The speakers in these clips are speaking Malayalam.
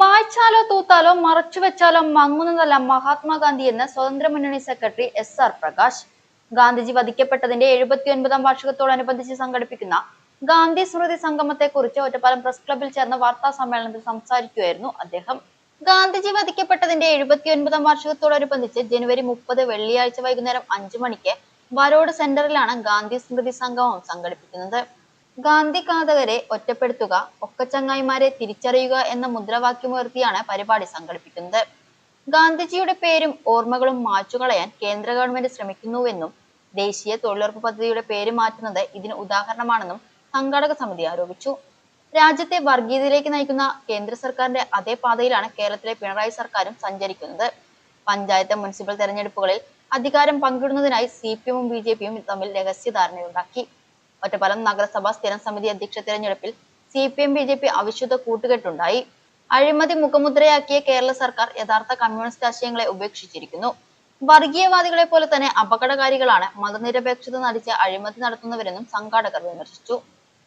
മായ്ച്ചാലോ തൂത്താലോ മറച്ചു വെച്ചാലോ മങ്ങുന്നതല്ല മഹാത്മാഗാന്ധി എന്ന് സ്വതന്ത്ര മുന്നണി secretary S R Prakash. Gandhiji വധിക്കപ്പെട്ടതിന്റെ എഴുപത്തിയൊൻപതാം വാർഷികത്തോടനുബന്ധിച്ച് സംഘടിപ്പിക്കുന്ന ഗാന്ധി സ്മൃതി സംഗമത്തെ കുറിച്ച് ഒറ്റപ്പാലം പ്രസ് ക്ലബിൽ ചേർന്ന വാർത്താ സമ്മേളനത്തിൽ സംസാരിക്കുകയായിരുന്നു അദ്ദേഹം. ഗാന്ധിജി വധിക്കപ്പെട്ടതിന്റെ എഴുപത്തിയൊൻപതാം വാർഷികത്തോടനുബന്ധിച്ച് ജനുവരി മുപ്പത് വെള്ളിയാഴ്ച വൈകുന്നേരം അഞ്ചു മണിക്ക് വരോട് സെന്ററിലാണ് ഗാന്ധി സ്മൃതി സംഗമം സംഘടിപ്പിക്കുന്നത്. ഗാന്ധി ഘാതകരെ ഒറ്റപ്പെടുത്തുക ഒക്കച്ചങ്ങായിമാരെ തിരിച്ചറിയുക എന്ന മുദ്രാവാക്യമുയർത്തിയാണ് പരിപാടി സംഘടിപ്പിക്കുന്നത്. ഗാന്ധിജിയുടെ പേരും ഓർമ്മകളും മാച്ചുകളയാൻ കേന്ദ്ര ഗവൺമെന്റ് ശ്രമിക്കുന്നുവെന്നും ദേശീയ തൊഴിലുറപ്പ് പദ്ധതിയുടെ പേര് മാറ്റുന്നത് ഇതിന് ഉദാഹരണമാണെന്നും സംഘാടക സമിതി ആരോപിച്ചു. രാജ്യത്തെ വർഗീയതയിലേക്ക് നയിക്കുന്ന കേന്ദ്ര സർക്കാരിന്റെ അതേ പാതയിലാണ് കേരളത്തിലെ പിണറായി സർക്കാരും സഞ്ചരിക്കുന്നത്. പഞ്ചായത്ത് മുനിസിപ്പൽ തെരഞ്ഞെടുപ്പുകളിൽ അധികാരം പങ്കിടുന്നതിനായി സി പി എമ്മും ബി ജെ പിയും തമ്മിൽ രഹസ്യധാരണയുണ്ടാക്കി. ഒറ്റപ്പാലം നഗരസഭാ സ്ഥിരം സമിതി അധ്യക്ഷ തെരഞ്ഞെടുപ്പിൽ C P M B J P അവിശുദ്ധ കൂട്ടുകെട്ടുണ്ടായി. അഴിമതി മുഖമുദ്രയാക്കിയ കേരള സർക്കാർ യഥാർത്ഥ കമ്മ്യൂണിസ്റ്റ് ആശയങ്ങളെ ഉപേക്ഷിച്ചിരിക്കുന്നു. വർഗീയവാദികളെ പോലെ തന്നെ അപകടകാരികളാണ് മതനിരപേക്ഷത നടിച്ച് അഴിമതി നടത്തുന്നവരെന്നും സംഘാടകർ വിമർശിച്ചു.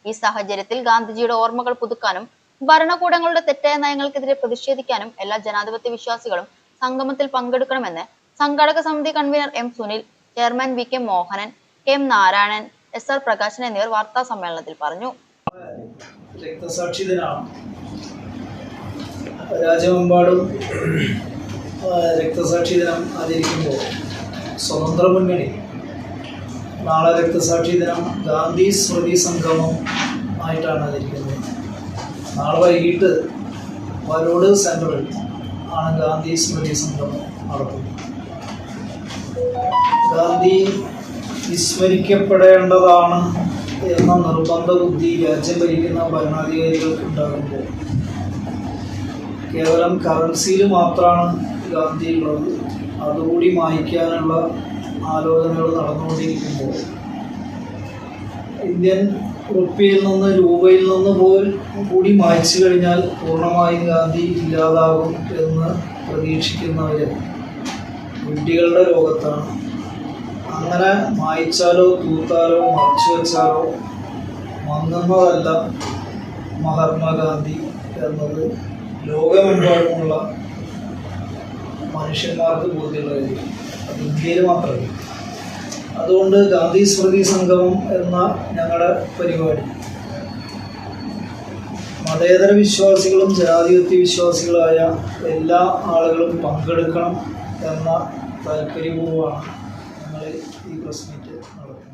ഈ സാഹചര്യത്തിൽ ഗാന്ധിജിയുടെ ഓർമ്മകൾ പുതുക്കാനും ഭരണകൂടങ്ങളുടെ തെറ്റായ നയങ്ങൾക്കെതിരെ പ്രതിഷേധിക്കാനും എല്ലാ ജനാധിപത്യ വിശ്വാസികളും സംഗമത്തിൽ പങ്കെടുക്കണമെന്ന് സംഘാടക സമിതി convener M Sunil chairman V K Mohanan K M Narayanan S R Prakashan എന്നിവർ വാർത്താ സമ്മേളനത്തിൽ പറഞ്ഞു. രാജ്യമെമ്പാടും രക്തസാക്ഷി ദിനം ആചരിക്കുമ്പോൾ സ്വതന്ത്ര മുന്നണി നാളെ രക്തസാക്ഷി ദിനം ഗാന്ധി സ്മൃതി സംഗമം ആയിട്ടാണ് ആചരിക്കുന്നത്. നാളെ വൈകിട്ട് വരോട് സെൻട്രൽ ആണ് ഗാന്ധി സ്മൃതി സംഗമം നടത്തുന്നത്. ഗാന്ധി വിസ്മരിക്കപ്പെടേണ്ടതാണ് എന്ന നിർബന്ധ ബുദ്ധി രാജ്യം ഭരിക്കുന്ന ഭരണാധികാരികൾക്ക് ഉണ്ടാകുമ്പോൾ കേവലം കറൻസിയിൽ മാത്രമാണ് ഗാന്ധി ഉള്ളത്. അതുകൂടി മായ്ക്കാനുള്ള ആലോചനകൾ നടന്നുകൊണ്ടിരിക്കുമ്പോൾ. ഇന്ത്യൻ റുപ്യയിൽ നിന്ന് രൂപയിൽ നിന്ന് പോൽ കൂടി മായ്ച്ചു കഴിഞ്ഞാൽ പൂർണമായും ഗാന്ധി ഇല്ലാതാകും എന്ന് പ്രതീക്ഷിക്കുന്നവർ വിഡ്ഢികളുടെ ലോകത്താണ്. അങ്ങനെ മായിച്ചാലോ തൂത്താലോ മറച്ചു വെച്ചാലോ മങ്ങുന്നതല്ല മഹാത്മാഗാന്ധി എന്നത് ലോകമെമ്പാടുമുള്ള മനുഷ്യന്മാർക്ക് ബോധ്യമുള്ള കാര്യം അത് ഇന്ത്യയിൽ മാത്രമല്ല. അതുകൊണ്ട് ഗാന്ധി സ്മൃതി സംഗമം എന്ന ഞങ്ങളുടെ പരിപാടി. മതേതര വിശ്വാസികളും ജനാധിപത്യ വിശ്വാസികളായ എല്ലാ ആളുകളും പങ്കെടുക്കണം എന്ന താല്പര്യപൂർവമാണ് ഞങ്ങൾ ഈ പ്രസ് മീറ്റ് നടത്തും.